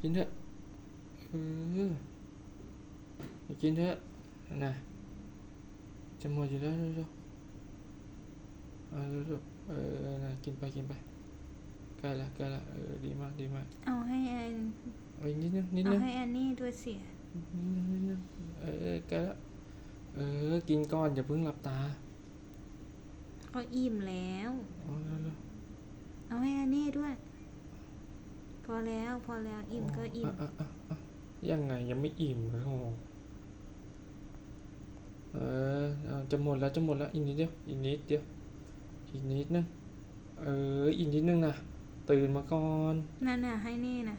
กินเถอะเออกินเถอะนะจะหมดอยู่แล้วเร็วๆเอาเร็วๆเออนะกินไปกินไปใกล้ละใกล้ละเออดีมากดีมากเอาให้แอนเอาอีกนิดนึงนิดเอานึงให้แอนนี่ด้วยสินิดนึงนิดนึงเออใกล้ละเออกินก่อนอย่าเพิ่งหลับตาเขาอิ่มแล้วเอาเร็วเอาให้แอนนี่ด้วย พอแล้วพอแล้วอิ่มก็อิ่มอะอะอะอะยังไงยังไม่อิ่มเลยโอ้โหเออเอาจะหมดแล้วจะหมดแล้วอีกนิดเดียวอีกนิดเดียวอีกนิดนึงเอออีกนิดนึงนะตื่นมาก่อนนั่นน่ะให้นี่นะ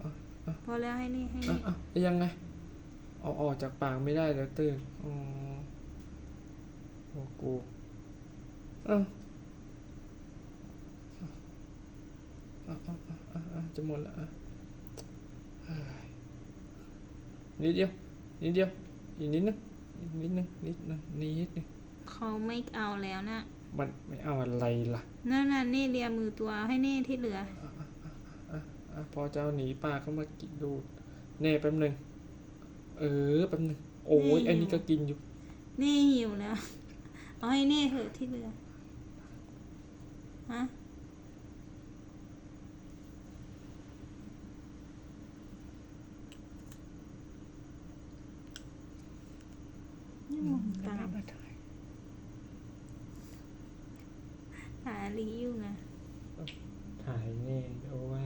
อะอะพอแล้วให้นี่ให้อะนี่อะแล้วยังไงเอาออกจากปากไม่ได้แล้วตื่นอ๋อโอ้กูเอ้าอะอะอะอะอะ จะหมดแล้วอะเฮ้ยนิดเดียว นิดเดียว อีกนิดนึงอีกนิดนึงนิดนึงนิดนึงเขาไม่เอาแล้วนะ มันไม่เอาอะไรล่ะ นั่นน่ะนี่เลียมือตัวให้นี่ที่เหลืออะอะพอจะเอาหนีปากเข้ามากินดูดเน่แป๊บหนึง เออแป๊บหนึง โอ้ยนี่อันนี้ก็กินอยู่นี่หิวแล้ว เอาให้นี่เถอะที่เหลือ ฮะนี่มอง ตามหาลีอยู่ไงถ่ายเน่เอาไว้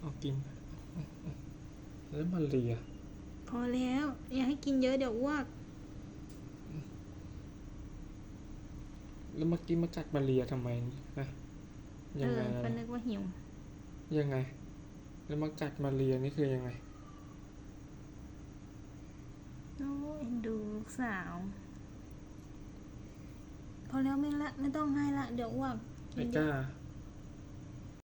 เอากิน แล้วมาเลียพอแล้ว อย่าให้กินเยอะเดี๋ยวอ้วก แล้วเมื่อกี้มากัดมาเลียทำไมนะเอยังอไงก็นะนึกว่าหิว ยังไง แล้วมากัดมาเลียนี่คือยังไงโอ้ยเอ็นดูลูกสาว พอแล้วไม่ละไม่ต้องให้ละ เดี๋ยวอ้วกไอ้ก้าเ